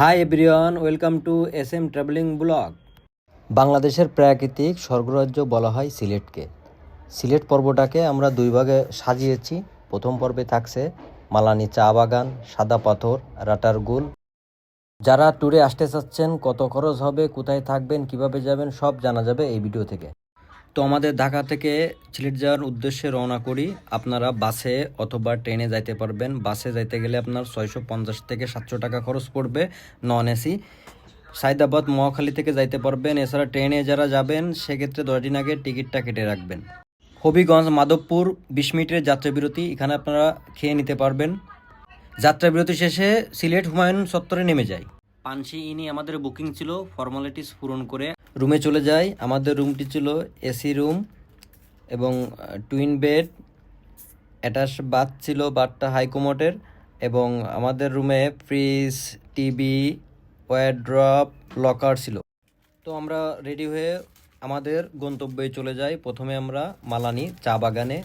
Hi everyone welcome to S M travelling blog বাংলাদেশের প্রাকৃতিক স্বর্গরাজ্য বলা হয় সিলেটকে। সিলেট পর্বটাকে আমরা দুই ভাগে সাজিয়েছি। প্রথম পর্বে থাকছে মালানি চা বাগান, সাদা পাথর রাটারগুল যারা ট্যুরে আসতে চাচ্ছেন, কত খরচ হবে, কোথায় থাকবেন, কীভাবে যাবেন, সব জানা যাবে এই ভিডিও থেকে। তো আমাদের ঢাকা থেকে সিলেট যাওয়ার উদ্দেশ্যে রওনা করি। আপনারা বাসে অথবা ট্রেনে যাইতে পারবেন। বাসে যাইতে গেলে আপনার ছয়শো পঞ্চাশ থেকে সাতশো টাকা খরচ পড়বে নন এসি সাইদাবাদ, মহাখালী থেকে যাইতে পারবেন। এছাড়া ট্রেনে যারা যাবেন, সেক্ষেত্রে দশ দিন আগে টিকিটটা কেটে রাখবেন। হবিগঞ্জ, মাধবপুর, বিশ মিনিটের যাত্রা বিরতি এখানে আপনারা খেয়ে নিতে পারবেন। যাত্রা বিরতি শেষে সিলেট হুমায়ুন চত্বরে নেমে যায়। পানসি ইনি আমাদের বুকিং ছিল। ফর্মালিটিস পূরণ করে রুমে চলে যাই। আমাদের রুমটি ছিল এসি রুম এবং টুইন বেড অ্যাটাচ বাথ ছিল বাথটা হাইকোমোটের এবং আমাদের রুমে ফ্রিজ টিভি ওয়ারড্রপ লকার ছিল। তো আমরা রেডি হয়ে আমাদের গন্তব্যে চলে যাই। প্রথমে আমরা মালানি চা বাগানে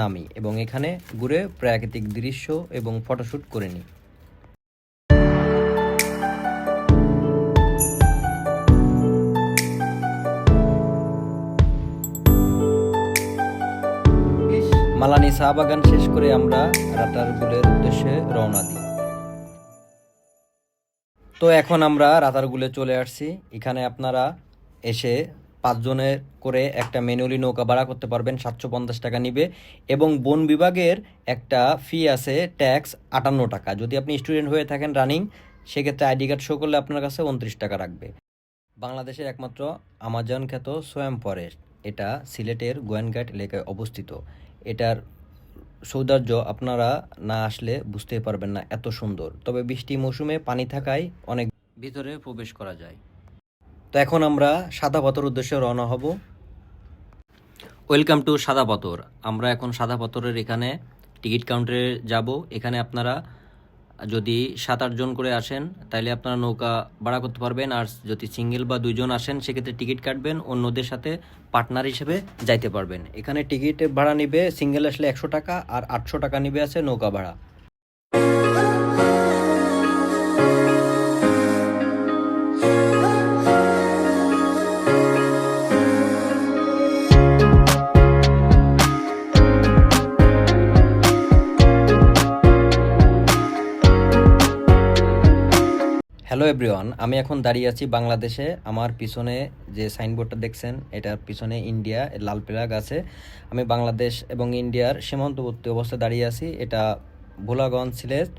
নামি এবং এখানে ঘুরে প্রাকৃতিক দৃশ্য এবং ফটোশ্যুট করে নিই। মালানি চা বাগান শেষ করে আমরা রাতারগুলের উদ্দেশ্যে রওনা দিই। তো এখন আমরা রাতারগুলে চলে আসছি। এখানে আপনারা এসে পাঁচজনের করে একটা ম্যানুয়ালি নৌকা ভাড়া করতে পারবেন, সাতশো পঞ্চাশ টাকা নিবে এবং বন বিভাগের একটা ফি আছে ট্যাক্স আটান্ন টাকা। যদি আপনি স্টুডেন্ট হয়ে থাকেন রানিং সেক্ষেত্রে আইডি কার্ড শো করলে আপনার কাছে উনত্রিশ টাকা রাখবে। বাংলাদেশের একমাত্র আমাজন খ্যাত সোয়াম ফরেস্ট এটা সিলেটের গোয়েনঘাট এলাকায় অবস্থিত। এটার সৌন্দর্য আপনারা না আসলে বুঝতে পারবেন না এত সুন্দর। তবে বৃষ্টি মৌসুমে পানি থাকায় অনেক ভিতরে প্রবেশ করা যায়। তো এখন আমরা সাদা পাথর উদ্দেশ্যে রওনা হব। ওয়েলকাম টু সাদা পাথর। আমরা এখন সাদা পাথরের এখানে টিকিট কাউন্টারে যাব। এখানে আপনারা যদি সাত আটজন করে আসেন তাহলে আপনারা নৌকা ভাড়া করতে পারবেন। আর যদি সিঙ্গেল বা দুইজন আসেন, সেক্ষেত্রে টিকিট কাটবেন, অন্যদের সাথে পার্টনার হিসেবে যাইতে পারবেন। এখানে টিকিট ভাড়া নিবে, সিঙ্গেল আসলে একশো টাকা, আর আটশো টাকা নিবে আছে নৌকা ভাড়া। হ্যালো এভরিওয়ান আমি এখন দাঁড়িয়ে আছি বাংলাদেশে। আমার পিছনে যে সাইনবোর্ডটা দেখছেন এটার পিছনে ইন্ডিয়া লাল প্লাগ আছে। আমি বাংলাদেশ এবং ইন্ডিয়ার সীমান্তবর্তী অবস্থায় দাঁড়িয়ে আছি। এটা ভোলাগঞ্জ সিলেট।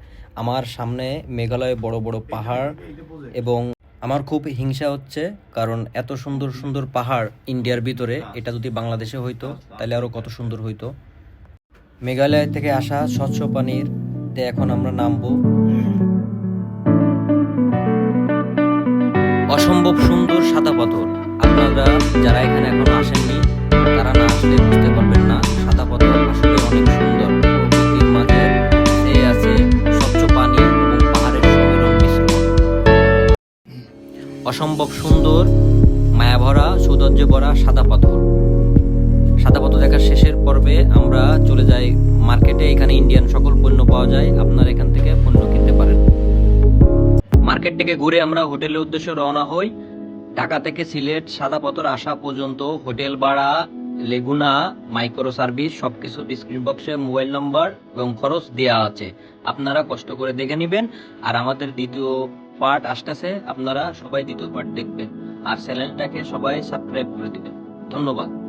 আমার সামনে মেঘালয়ে বড় বড় পাহাড় এবং আমার খুব হিংসা হচ্ছে কারণ এত সুন্দর সুন্দর পাহাড় ইন্ডিয়ার ভিতরে। এটা যদি বাংলাদেশে হইতো, তাহলে আরও কত সুন্দর হইতো। মেঘালয় থেকে আসা স্বচ্ছ পানির তে এখন আমরা নামবো। অসম্ভব সুন্দর সাদা পাথর। আপনারা যারা এখানে এখনও আসেননি, তারা না আসলে বুঝতে পারবেন না, সাদা পাথর আসলে অনেক সুন্দর। প্রকৃতির মাঝে সে আছে স্বচ্ছ পানি এবং পাহাড়ের সমীরণ মিশ্রণ। অসম্ভব সুন্দর, মায়াভরা, সৌন্দর্য ভরা সাদা পাথর। মার্কেট থেকে ঘুরে আমরা হোটেলের উদ্দেশ্যে রওনা হই। ঢাকা থেকে সিলেট সাদা পাথর আসা পর্যন্ত হোটেল ভাড়া, লেগুনা মাইক্রো সার্ভিস সবকিছু ডিসক্রিপ বক্সে মোবাইল নম্বর এবং খরচ দেওয়া আছে। আপনারা কষ্ট করে দেখে নেবেন। আর আমাদের দ্বিতীয় পার্ট আসতেছে, আপনারা সবাই দ্বিতীয় পার্ট দেখবেন। আর চ্যানেলটাকে সবাই সাবস্ক্রাইব করে দিবেন। ধন্যবাদ।